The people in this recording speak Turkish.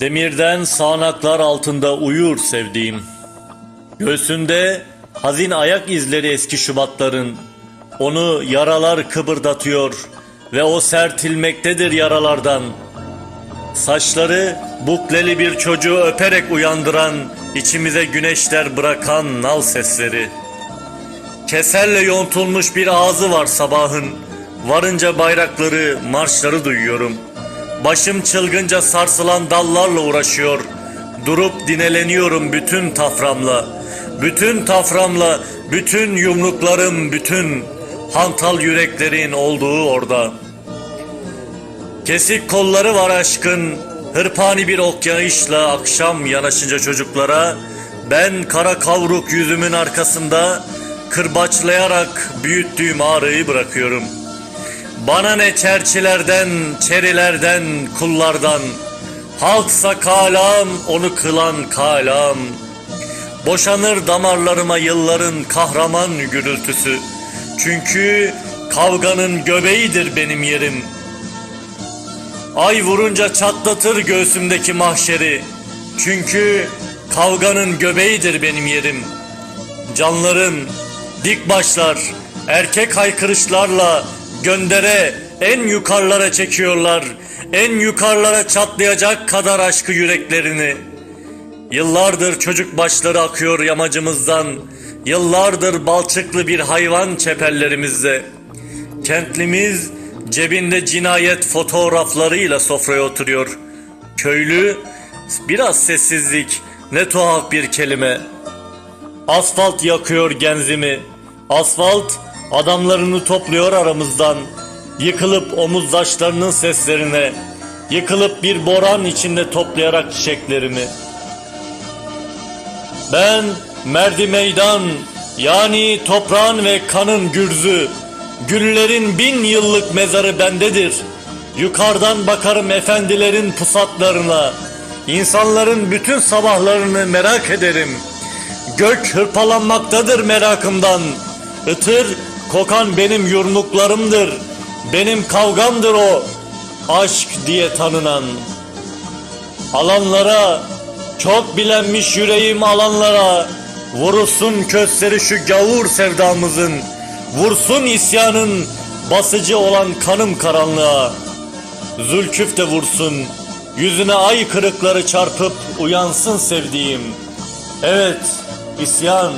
Demirden sağanaklar altında uyur sevdiğim. Göğsünde hazin ayak izleri eski Şubatların. Onu yaralar kıpırdatıyor ve o sertilmektedir yaralardan. Saçları bukleli bir çocuğu öperek uyandıran, içimize güneşler bırakan nal sesleri. Keserle yontulmuş bir ağzı var sabahın. Varınca bayrakları, marşları duyuyorum. Başım çılgınca sarsılan dallarla uğraşıyor. Durup dineleniyorum bütün taframla. Bütün taframla, bütün yumruklarım, bütün hantal yüreklerin olduğu orada. Kesik kolları var aşkın, hırpani bir okyanışla akşam yanaşınca çocuklara, ben kara kavruk yüzümün arkasında kırbaçlayarak büyüttüğüm ağrıyı bırakıyorum. Bana ne çerçilerden, çerilerden, kullardan, halksa kalam, onu kılan kalam. Boşanır damarlarıma yılların kahraman gürültüsü. Çünkü kavganın göbeğidir benim yerim.'' Ay vurunca çatlatır göğsümdeki mahşeri. Çünkü kavganın göbeğidir benim yerim. Canların, dik başlar, erkek haykırışlarla göndere en yukarılara çekiyorlar. En yukarılara çatlayacak kadar aşkı yüreklerini. Yıllardır çocuk başları akıyor yamacımızdan. Yıllardır balçıklı bir hayvan çeperlerimizde. Kentlimiz cebinde cinayet fotoğraflarıyla sofraya oturuyor. Köylü biraz sessizlik ne tuhaf bir kelime. Asfalt yakıyor genzimi. Asfalt adamlarını topluyor aramızdan. Yıkılıp omuzdaşlarının seslerine. Yıkılıp bir boran içinde toplayarak çiçeklerimi. Ben merdi meydan yani toprağın ve kanın gürzü. Güllerin bin yıllık mezarı bendedir. Yukarıdan bakarım efendilerin pusatlarına. İnsanların bütün sabahlarını merak ederim. Gök hırpalanmaktadır merakımdan. Itır kokan benim yurmuklarımdır. Benim kavgamdır o. Aşk diye tanınan. Alanlara, çok bilenmiş yüreğim alanlara. Vurulsun kösteri şu gavur sevdamızın. Vursun isyanın basıcı olan kanım karanlığa. Zülküf de vursun. Yüzüne ay kırıkları çarpıp uyansın sevdiğim. Evet, isyan